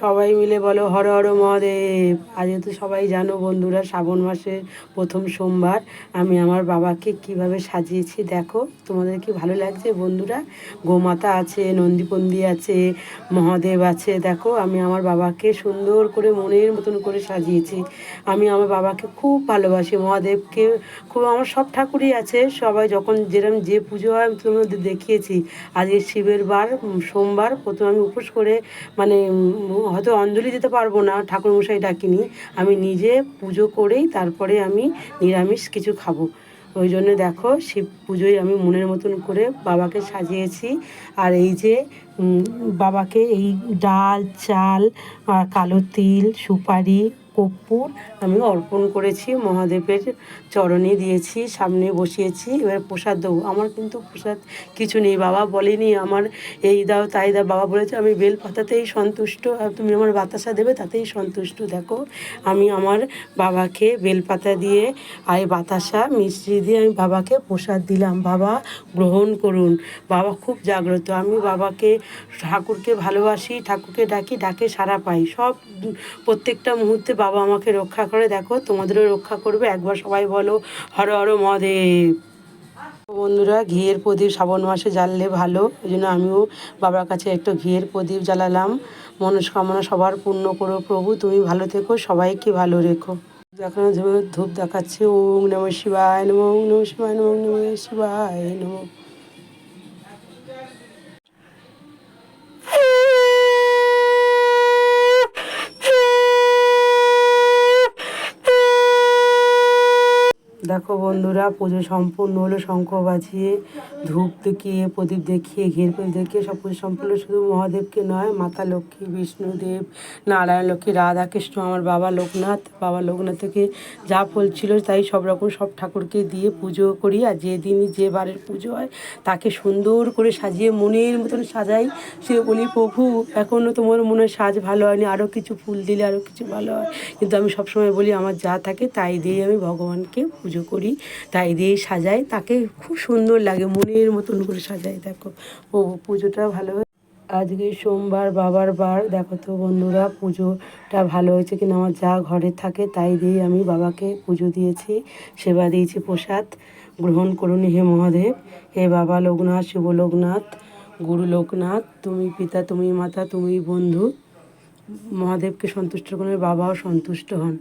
সবাই মিলে বলো হর হর মহাদেব। আজ তো সবাই জানো বন্ধুরা, শ্রাবণ মাসের প্রথম সোমবার। আমি আমার বাবাকে কীভাবে সাজিয়েছি দেখো, তোমাদের কি ভালো লাগছে বন্ধুরা? গোমাতা আছে, নন্দীপন্দি আছে, মহাদেব আছে, দেখো, আমি আমার বাবাকে সুন্দর করে মনের মতন করে সাজিয়েছি। আমি আমার বাবাকে খুব ভালোবাসি, মহাদেবকে খুব, আমার সব ঠাকুরই আছে, সবাই যখন যেরকম যে পুজো হয়, আমি তোমাদের দেখিয়েছি। আজকে শিবের বার, সোমবার, প্রথম আমি উপোস করে মানে হয়তো অঞ্জলি দিতে পারব না, ঠাকুরমশাই ডাকিনি। আমি নিজে পুজো করেই তারপরে আমি নিরামিষ কিছু খাব। ওই জন্য দেখো, শিব পুজোয় আমি মনের মতন করে বাবাকে সাজিয়েছি। আর এই যে বাবাকে এই ডাল, চাল, আর কালো তিল, সুপারি কর্পূর আমি অর্পণ করেছি, মহাদেবের চরণে দিয়েছি, সামনে বসিয়েছি, এবার প্রসাদ দেবো। আমার কিন্তু প্রসাদ কিছু নেই, বাবা বলেনি আমার এই দাও, তাই দাও, বাবা বলেছে আমি বেল পাতাতেই সন্তুষ্ট, আর তুমি আমার বাতাসা দেবে তাতেই সন্তুষ্ট। দেখো, আমি আমার বাবাকে বেলপাতা দিয়ে এই বাতাসা মিষ্টি দিয়ে আমি বাবাকে প্রসাদ দিলাম। বাবা, গ্রহণ করুন। বাবা খুব জাগ্রত। আমি বাবাকে, ঠাকুরকে ভালোবাসি, ঠাকুরকে ডাকি, ডাকে সারা পাই। সব, প্রত্যেকটা মুহূর্তে বাবা আমাকে রক্ষা করে। দেখো, তোমাদেরও রক্ষা করবে। একবার সবাই বলো, হর হর মহাদেব। বন্ধুরা, ঘিয়ের প্রদীপ শ্রাবণ মাসে জ্বাললে ভালো। ওই জন্য আমিও বাবার কাছে একটু ঘিয়ের প্রদীপ জ্বালালাম। মনস্কামনা সবার পূর্ণ করো প্রভু, তুমি ভালো থেকো, সবাইকে ভালো রেখো। এখন ধূপ দেখাচ্ছে, ওম নম শিবায় নম নম শিবায় নম নম শিবায় নম। দেখো বন্ধুরা, পুজো সম্পূর্ণ হলো শঙ্খ বাজিয়ে, ধূপ দেখিয়ে, প্রদীপ দেখিয়ে, ঘের প্রদীপ দেখিয়ে, সব পুজো সম্পূর্ণ শুধু মহাদেবকে নয়, মাতা লক্ষ্মী বিষ্ণুদেব নারায়ণ লক্ষ্মী, রাধা কৃষ্ণ, আমার বাবা লোকনাথ, বাবা লোকনাথকে যা ফল ছিল তাই সব রকম সব ঠাকুরকে দিয়ে পুজো করি। আর যেদিন যে বারের পুজো হয়, তাকে সুন্দর করে সাজিয়ে মনের মতন সাজাই। সে বলি, প্রভু এখনও তোমার মনে সাজ ভালো হয়নি আরও কিছু ফুল দিলে আরও কিছু ভালো হয়। কিন্তু আমি সবসময় বলি, আমার যা থাকে তাই দিয়েই আমি ভগবানকে পুজো করি, তাই দিয়েই সাজাই। তাকে খুব সুন্দর লাগে, মনের মতন করে সাজাই, দেখো। ও পুজোটা ভালো আজকে সোমবার, বাবার বার। দেখো তো বন্ধুরা, পুজোটা ভালো হয়েছে কিনা? আমার যা ঘরে থাকে, তাই দিয়েই আমি বাবাকে পুজো দিয়েছি, সেবা দিয়েছি প্রসাদ গ্রহণ করুন হে মহাদেব। হে বাবা লোকনাথ শিব লোকনাথ, গুরু লোকনাথ, তুমি পিতা, তুমি মাতা, তুমি বন্ধু। মহাদেবকে সন্তুষ্ট করে বাবাও সন্তুষ্ট হন।